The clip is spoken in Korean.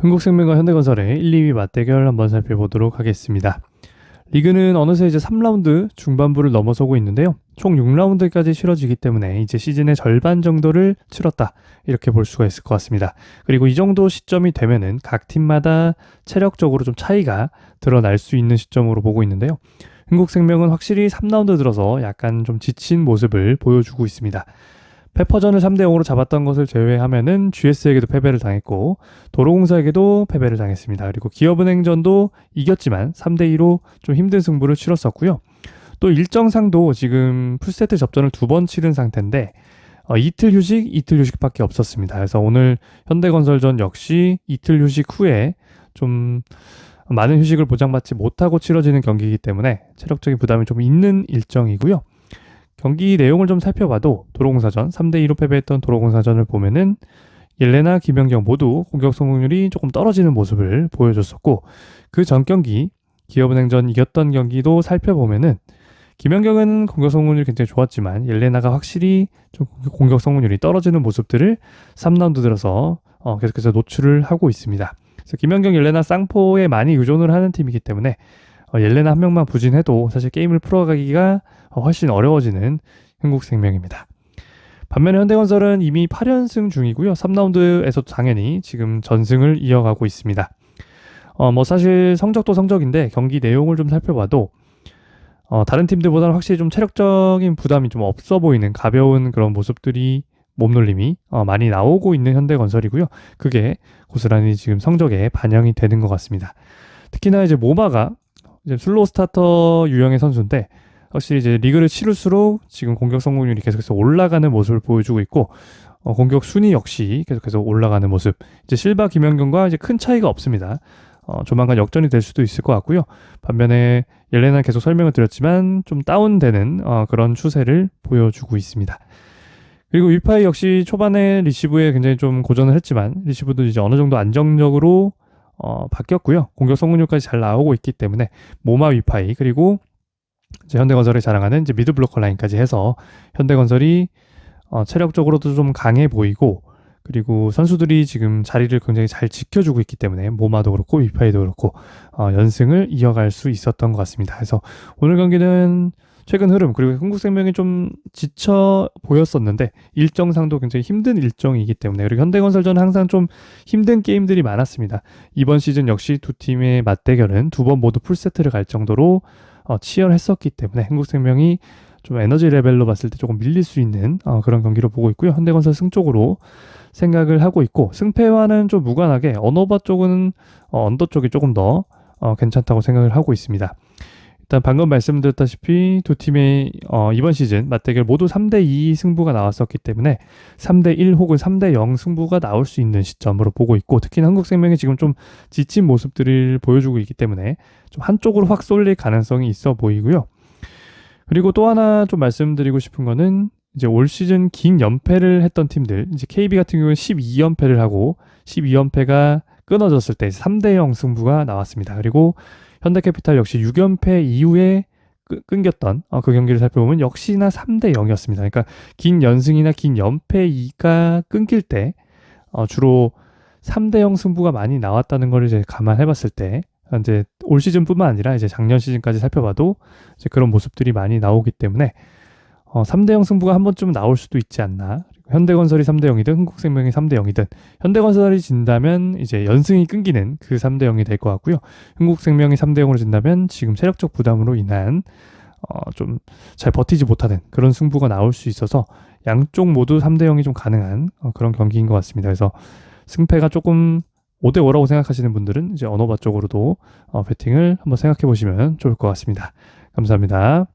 흥국생명과 현대건설의 1, 2위 맞대결 한번 살펴보도록 하겠습니다. 리그는 어느새 이제 3라운드 중반부를 넘어서고 있는데요. 총 6라운드까지 치러지기 때문에 이제 시즌의 절반 정도를 치렀다. 이렇게 볼 수가 있을 것 같습니다. 그리고 이 정도 시점이 되면은 각 팀마다 체력적으로 좀 차이가 드러날 수 있는 시점으로 보고 있는데요. 흥국생명은 확실히 3라운드 들어서 약간 좀 지친 모습을 보여주고 있습니다. 페퍼전을 3대 0으로 잡았던 것을 제외하면은 GS에게도 패배를 당했고 도로공사에게도 패배를 당했습니다. 그리고 기업은행전도 이겼지만 3대 2로 좀 힘든 승부를 치렀었고요. 또 일정상도 지금 풀세트 접전을 두 번 치른 상태인데 어, 이틀 휴식, 이틀 휴식밖에 없었습니다. 그래서 오늘 현대건설전 역시 이틀 휴식 후에 좀 많은 휴식을 보장받지 못하고 치러지는 경기이기 때문에 체력적인 부담이 좀 있는 일정이고요. 경기 내용을 좀 살펴봐도 도로공사전 3대 2로 패배했던 도로공사전을 보면은 옐레나 김연경 모두 공격 성공률이 조금 떨어지는 모습을 보여줬었고 그 전 경기 기업은행전 이겼던 경기도 살펴보면은 김연경은 공격 성공률이 굉장히 좋았지만 옐레나가 확실히 좀 공격 성공률이 떨어지는 모습들을 3라운드 들어서 어, 계속해서 노출을 하고 있습니다. 그래서 김연경 옐레나 쌍포에 많이 의존을 하는 팀이기 때문에 어, 옐레나 한 명만 부진해도 사실 게임을 풀어가기가 훨씬 어려워지는 흥국생명입니다. 반면에 현대건설은 이미 8연승 중이고요. 3라운드에서도 당연히 지금 전승을 이어가고 있습니다. 어, 뭐 사실 성적도 성적인데 경기 내용을 좀 살펴봐도 어, 다른 팀들보다는 확실히 좀 체력적인 부담이 좀 없어 보이는 가벼운 그런 모습들이 몸놀림이 어, 많이 나오고 있는 현대건설이고요. 그게 고스란히 지금 성적에 반영이 되는 것 같습니다. 특히나 이제 모마가 이제 슬로우 스타터 유형의 선수인데 확실히 이제 리그를 치를수록 지금 공격 성공률이 계속해서 올라가는 모습을 보여주고 있고 어, 공격 순위 역시 계속해서 올라가는 모습. 이제 실바 김연경과 이제 큰 차이가 없습니다. 어, 조만간 역전이 될 수도 있을 것 같고요. 반면에 옐레나 계속 설명을 드렸지만 좀 다운되는 어, 그런 추세를 보여주고 있습니다. 그리고 위파이 역시 초반에 리시브에 굉장히 좀 고전을 했지만 리시브도 이제 어느 정도 안정적으로 어, 바뀌었고요. 공격 성공률까지 잘 나오고 있기 때문에 모마 위파이 그리고 이제 현대건설이 자랑하는 이제 미드 블로커 라인까지 해서 현대건설이 어, 체력적으로도 좀 강해 보이고 그리고 선수들이 지금 자리를 굉장히 잘 지켜주고 있기 때문에 모마도 그렇고 위파이도 그렇고 어, 연승을 이어갈 수 있었던 것 같습니다. 그래서 오늘 경기는 최근 흐름 그리고 흥국생명이 좀 지쳐 보였었는데 일정상도 굉장히 힘든 일정이기 때문에 그리고 현대건설전은 항상 좀 힘든 게임들이 많았습니다. 이번 시즌 역시 두 팀의 맞대결은 두 번 모두 풀세트를 갈 정도로 어, 치열했었기 때문에 흥국생명이 좀 에너지 레벨로 봤을 때 조금 밀릴 수 있는 어, 그런 경기로 보고 있고요. 현대건설 승 쪽으로 생각을 하고 있고 승패와는 좀 무관하게 언어바 쪽은 어, 언더 쪽이 조금 더 어, 괜찮다고 생각을 하고 있습니다. 일단 방금 말씀드렸다시피 두 팀의 어, 이번 시즌 맞대결 모두 3대2 승부가 나왔었기 때문에 3대1 혹은 3대0 승부가 나올 수 있는 시점으로 보고 있고 특히 한국생명이 지금 좀 지친 모습들을 보여주고 있기 때문에 좀 한쪽으로 확 쏠릴 가능성이 있어 보이고요. 그리고 또 하나 좀 말씀드리고 싶은 거는 이제 올 시즌 긴 연패를 했던 팀들 이제 KB 같은 경우는 12연패를 하고 12연패가 끊어졌을 때 3대0 승부가 나왔습니다. 그리고 현대캐피탈 역시 6연패 이후에 끊겼던 어, 그 경기를 살펴보면 역시나 3대 0이었습니다. 그러니까 긴 연승이나 긴 연패가 끊길 때 어, 주로 3대 0 승부가 많이 나왔다는 걸 이제 감안해 봤을 때 이제 올 시즌뿐만 아니라 이제 작년 시즌까지 살펴봐도 이제 그런 모습들이 많이 나오기 때문에 어, 3대 0 승부가 한 번쯤 나올 수도 있지 않나. 현대건설이 3대 0이든 흥국생명이 3대 0이든 현대건설이 진다면 이제 연승이 끊기는 그 3대 0이 될 것 같고요. 흥국생명이 3대 0으로 진다면 지금 체력적 부담으로 인한 어, 좀 잘 버티지 못하는 그런 승부가 나올 수 있어서 양쪽 모두 3대 0이 좀 가능한 어, 그런 경기인 것 같습니다. 그래서 승패가 조금 5대 5라고 생각하시는 분들은 이제 언어바 쪽으로도 어, 배팅을 한번 생각해 보시면 좋을 것 같습니다. 감사합니다.